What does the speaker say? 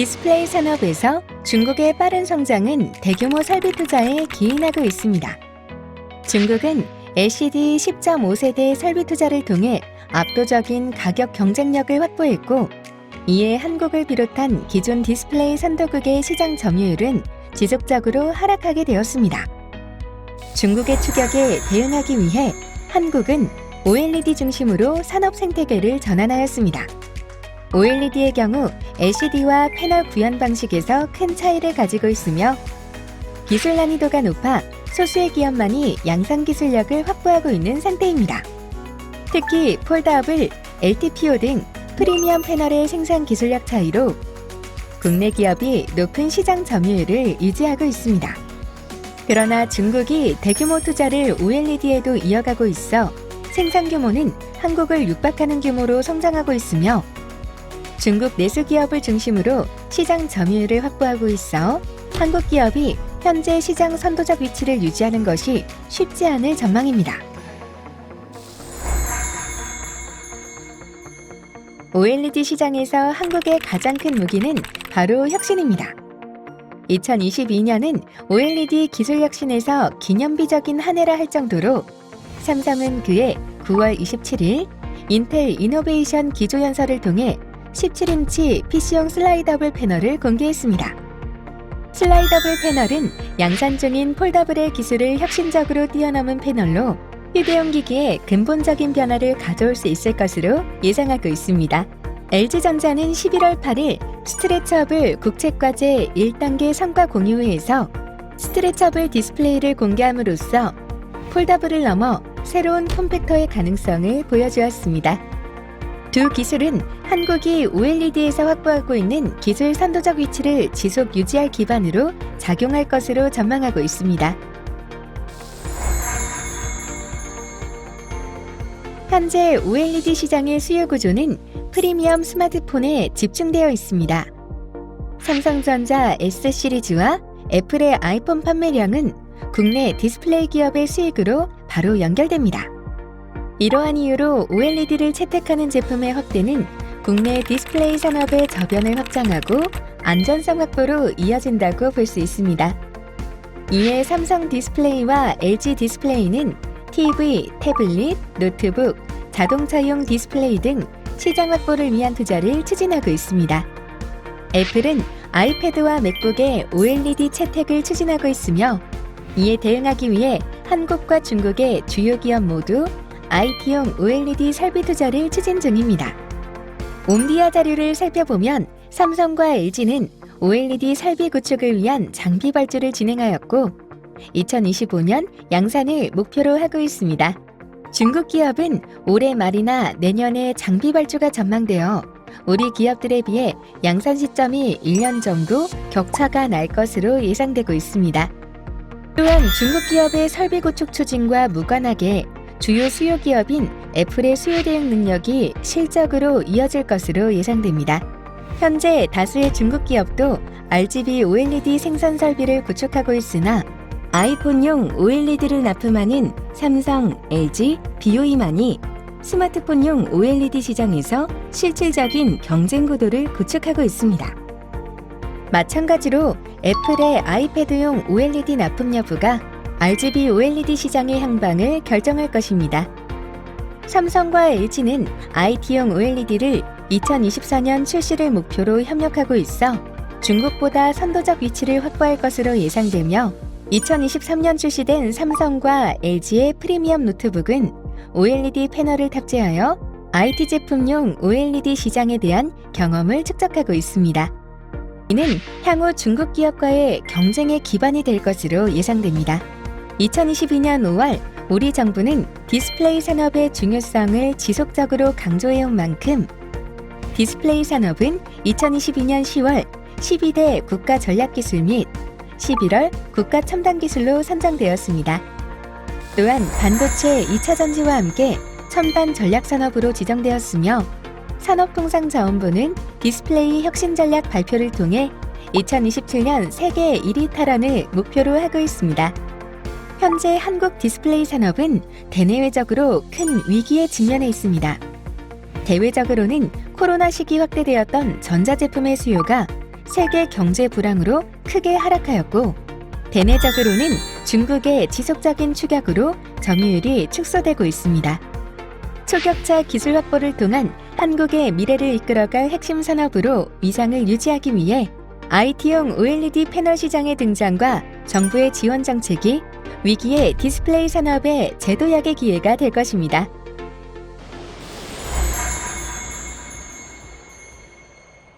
디스플레이 산업에서 중국의 빠른 성장은 대규모 설비 투자에 기인하고 있습니다. 중국은 LCD 10.5세대 설비 투자를 통해 압도적인 가격 경쟁력을 확보했고, 이에 한국을 비롯한 기존 디스플레이 선도국의 시장 점유율은 지속적으로 하락하게 되었습니다. 중국의 추격에 대응하기 위해 한국은 OLED 중심으로 산업 생태계를 전환하였습니다. OLED의 경우 LCD와 패널 구현 방식에서 큰 차이를 가지고 있으며 기술 난이도가 높아 소수의 기업만이 양산 기술력을 확보하고 있는 상태입니다. 특히 폴더업을 LTPO 등 프리미엄 패널의 생산 기술력 차이로 국내 기업이 높은 시장 점유율을 유지하고 있습니다. 그러나 중국이 대규모 투자를 OLED에도 이어가고 있어 생산 규모는 한국을 육박하는 규모로 성장하고 있으며 중국 내수 기업을 중심으로 시장 점유율을 확보하고 있어 한국 기업이 현재 시장 선도적 위치를 유지하는 것이 쉽지 않을 전망입니다. OLED 시장에서 한국의 가장 큰 무기는 바로 혁신입니다. 2022년은 OLED 기술 혁신에서 기념비적인 한 해라 할 정도로 삼성은 그해 9월 27일 인텔 이노베이션 기조연설을 통해 17인치 PC용 슬라이더블 패널을 공개했습니다. 슬라이더블 패널은 양산 중인 폴더블의 기술을 혁신적으로 뛰어넘은 패널로 휴대용 기기에 근본적인 변화를 가져올 수 있을 것으로 예상하고 있습니다. LG전자는 11월 8일 스트레처블 국책과제 1단계 성과 공유회에서 스트레처블 디스플레이를 공개함으로써 폴더블을 넘어 새로운 폼팩터의 가능성을 보여주었습니다. 두 기술은 한국이 OLED에서 확보하고 있는 기술 선도적 위치를 지속 유지할 기반으로 작용할 것으로 전망하고 있습니다. 현재 OLED 시장의 수요 구조는 프리미엄 스마트폰에 집중되어 있습니다. 삼성전자 S 시리즈와 애플의 아이폰 판매량은 국내 디스플레이 기업의 수익으로 바로 연결됩니다. 이러한 이유로 OLED를 채택하는 제품의 확대는 국내 디스플레이 산업의 저변을 확장하고 안전성 확보로 이어진다고 볼 수 있습니다. 이에 삼성 디스플레이와 LG 디스플레이는 TV, 태블릿, 노트북, 자동차용 디스플레이 등 시장 확보를 위한 투자를 추진하고 있습니다. 애플은 아이패드와 맥북에 OLED 채택을 추진하고 있으며 이에 대응하기 위해 한국과 중국의 주요 기업 모두 IT용 OLED 설비 투자를 추진 중입니다. 옴디아 자료를 살펴보면 삼성과 LG는 OLED 설비 구축을 위한 장비 발주를 진행하였고 2025년 양산을 목표로 하고 있습니다. 중국 기업은 올해 말이나 내년에 장비 발주가 전망되어 우리 기업들에 비해 양산 시점이 1년 정도 격차가 날 것으로 예상되고 있습니다. 또한 중국 기업의 설비 구축 추진과 무관하게 주요 수요 기업인 애플의 수요 대응 능력이 실적으로 이어질 것으로 예상됩니다. 현재 다수의 중국 기업도 RGB OLED 생산 설비를 구축하고 있으나 아이폰용 OLED를 납품하는 삼성, LG, BOE만이 스마트폰용 OLED 시장에서 실질적인 경쟁 구도를 구축하고 있습니다. 마찬가지로 애플의 아이패드용 OLED 납품 여부가 RGB OLED 시장의 향방을 결정할 것입니다. 삼성과 LG는 IT용 OLED를 2024년 출시를 목표로 협력하고 있어 중국보다 선도적 위치를 확보할 것으로 예상되며 2023년 출시된 삼성과 LG의 프리미엄 노트북은 OLED 패널을 탑재하여 IT 제품용 OLED 시장에 대한 경험을 축적하고 있습니다. 이는 향후 중국 기업과의 경쟁의 기반이 될 것으로 예상됩니다. 2022년 5월 우리 정부는 디스플레이 산업의 중요성을 지속적으로 강조해온 만큼 디스플레이 산업은 2022년 10월 12대 국가 전략기술 및 11월 국가 첨단 기술로 선정되었습니다. 또한 반도체 2차 전지와 함께 첨단 전략 산업으로 지정되었으며 산업통상자원부는 디스플레이 혁신 전략 발표를 통해 2027년 세계 1위 탈환을 목표로 하고 있습니다. 현재 한국 디스플레이 산업은 대내외적으로 큰 위기에 직면해 있습니다. 대외적으로는 코로나 시기 확대되었던 전자제품의 수요가 세계 경제 불황으로 크게 하락하였고 대내적으로는 중국의 지속적인 추격으로 점유율이 축소되고 있습니다. 초격차 기술 확보를 통한 한국의 미래를 이끌어갈 핵심 산업으로 위상을 유지하기 위해 IT용 OLED 패널 시장의 등장과 정부의 지원 정책이 위기의 디스플레이 산업의 제도약의 기회가 될 것입니다.